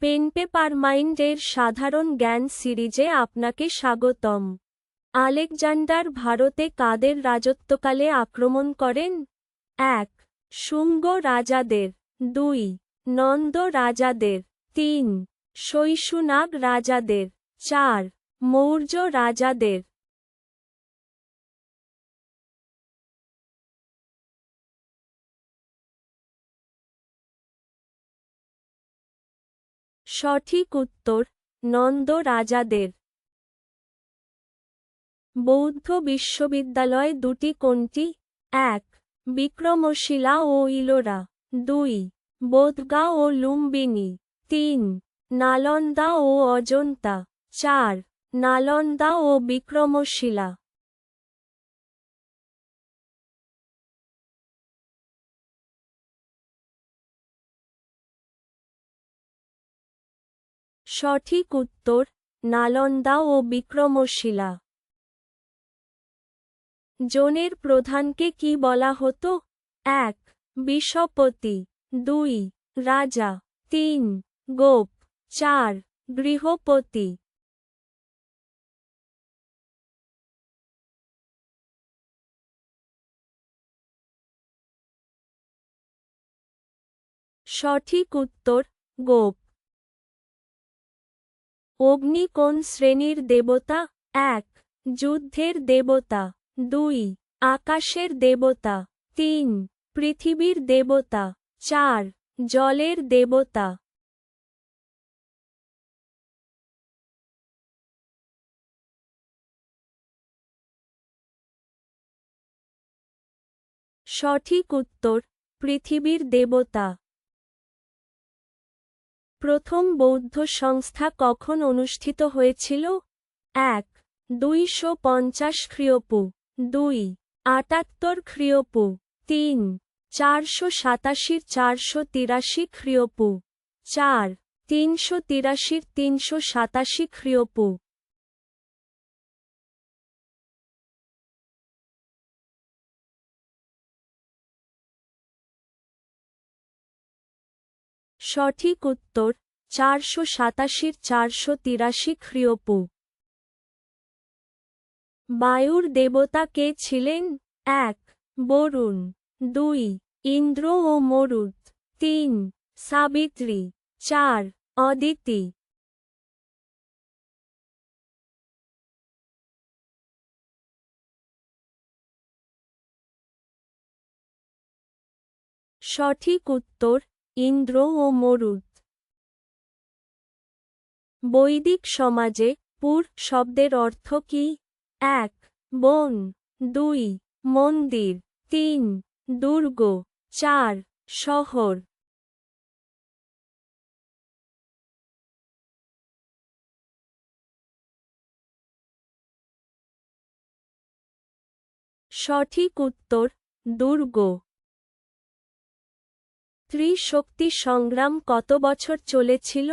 Pen paper মাইন্ডের সাধারণ জ্ঞান সিরিজে আপনাকে স্বাগতম। আলেকজান্ডার ভারতে কাদের রাজত্বকালে আক্রমণ করেন? এক, শুঙ্গ রাজাদের। দুই, নন্দ রাজাদের। তিন শৈশুনাগ রাজাদের। চার, মৌর্য রাজাদের। সঠিক উত্তর নন্দ রাজাদের। বৌদ্ধ বিশ্ববিদ্যালয় দুটি কোনটি? এক, বিক্রমশিলা ও ইলোরা। দুই বোধগা ও লুম্বিনী। তিন, নালন্দা ও অজন্তা। চার, নালন্দা ও বিক্রমশিলা। সঠিক উত্তর, নালন্দা ও বিক্রমশিলা। জোনের প্রধানকে কি বলা হতো? এক, বিশপতি, দুই, রাজা, তিন, গোপ, চার, গৃহপতি। সঠিক উত্তর, গোপ। অগ্নি কোন শ্রেণির দেবতা? এক, যুদ্ধের দেবতা। দুই, আকাশের দেবতা। তিন, পৃথিবীর দেবতা। চার, জলের দেবতা। সঠিক উত্তর, পৃথিবীর দেবতা। প্রথম বৌদ্ধ সংস্থা কখন অনুষ্ঠিত হয়েছিল? এক, দুইশো পঞ্চাশ খ্রিয়পু, দুই, আটাত্তর খ্রিয়পু, তিন, চারশো সাতাশির চারশো তিরাশি খ্রিয়পু, চার, তিনশো তিরাশির তিনশো সাতাশি খ্রিয়পু। সঠিক উত্তর চারশো সাতাশির চারশো তিরাশি খ্রিয়পু। বায়ুর দেবতা কে ছিলেন? এক, বরুণ। দুই, ইন্দ্র ও মরুদ। তিন, সাবিত্রী। চার, অদিতি। সঠিক উত্তর ইন্দ্র ও মরুদ। বৈদিক সমাজে পুর শব্দের অর্থ কি? এক, বন। দুই, মন্দির। তিন, দুর্গ। চার, শহর। সঠিক উত্তর, দুর্গ। ত্রিশক্তি সংগ্রাম কত বছর চলেছিল?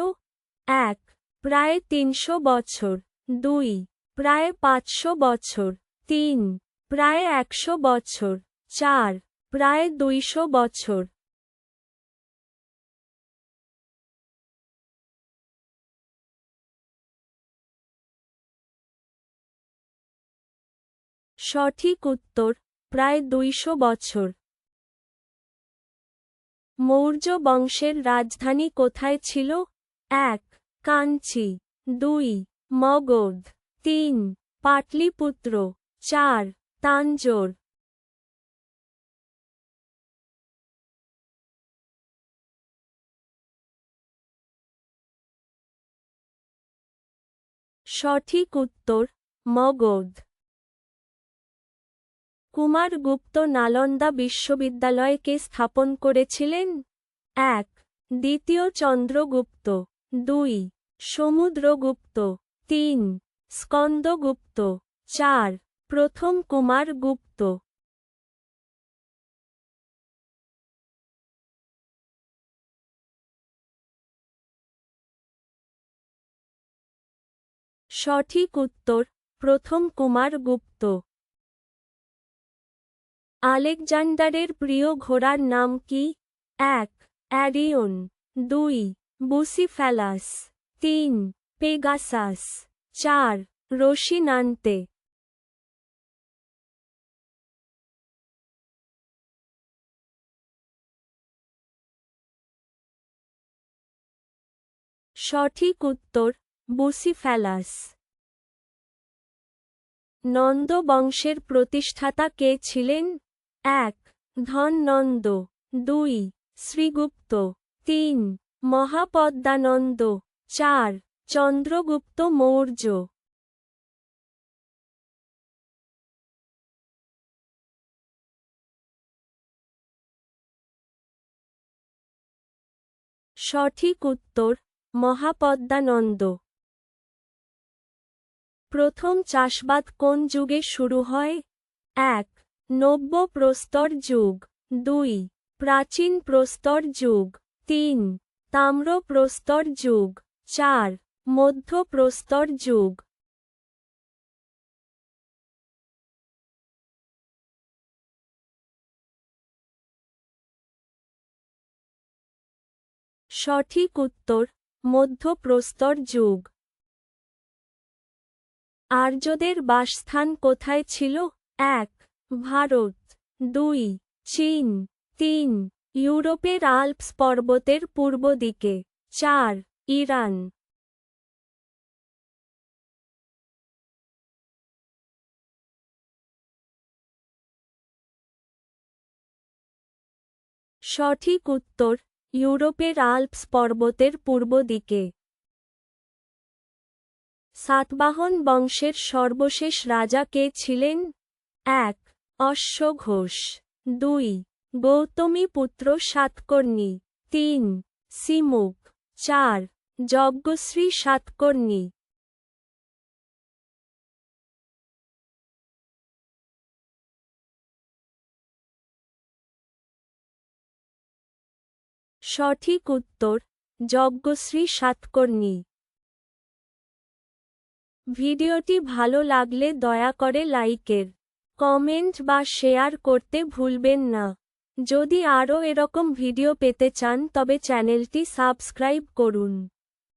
এক, প্রায় তিনশো বছর। দুই, প্রায় পাঁচশো বছর। তিন, প্রায় একশো বছর। চার, প্রায় দুইশো বছর। সঠিক উত্তর, প্রায় দুইশো বছর। মৌর্য বংশের রাজধানী কোথায় ছিল? এক, কাঞ্চি। দুই, মগধ। তিন, পাটলিপুত্র। চার, তাঞ্জোর। সঠিক উত্তর, মগধ। কুমারগুপ্ত নালন্দা বিশ্ববিদ্যালয়কে স্থাপন করেছিলেন? এক, দ্বিতীয় চন্দ্রগুপ্ত। দুই, সমুদ্রগুপ্ত। তিন, স্কন্দগুপ্ত। চার, প্রথম কুমার গুপ্ত সঠিক উত্তর, প্রথম কুমারগুপ্ত। আলেকজান্ডারের প্রিয় ঘোড়ার নাম কি? এক অ্যারিয়ন দুই, বুসিফ্যালাস। তিন, পেগাসাস। চার, রোশিনান্তে। সঠিক উত্তর, বুসিফ্যালাস। নন্দ বংশের প্রতিষ্ঠাতা কে ছিলেন? এক, ধননন্দ। দুই, শ্রীগুপ্ত। তিন, মহাপদ্মানন্দ। চার, চন্দ্রগুপ্ত মৌর্য। সঠিক উত্তর, মহাপদ্মানন্দ। প্রথম চাষবাদ কোন যুগে শুরু হয়? এক নব্য প্রস্তর যুগ। দুই, প্রাচীন প্রস্তর যুগ। তিন তাম্র প্রস্তর যুগ। চার মধ্য প্রস্তর যুগ। সঠিক উত্তর মধ্য প্রস্তর যুগ। আর্যদের বাসস্থান কোথায় ছিল? এক ভারত, দুই, চীন, তিন, ইউরোপের আল্পস পর্বতের পূর্ব দিকে, চার, ইরান। সঠিক উত্তর, ইউরোপের আল্পস পর্বতের পূর্ব দিকে। সাতবাহন বংশের সর্বশেষ রাজা কে ছিলেন? এক অশ্বঘোষ। দুই গৌতমী পুত্র সাতকর্ণী। তিন সিমুক চার, যজ্ঞশ্রী সাতকর্ণী। সঠিক উত্তর, যজ্ঞশ্রী সাতকর্ণী। ভিডিওটি ভালো লাগলে দয়া করে লাইকের কমেন্ট বা শেয়ার করতে ভুলবেন না। যদি আরও এরকম ভিডিও পেতে চান, তবে চ্যানেলটি সাবস্ক্রাইব করুন।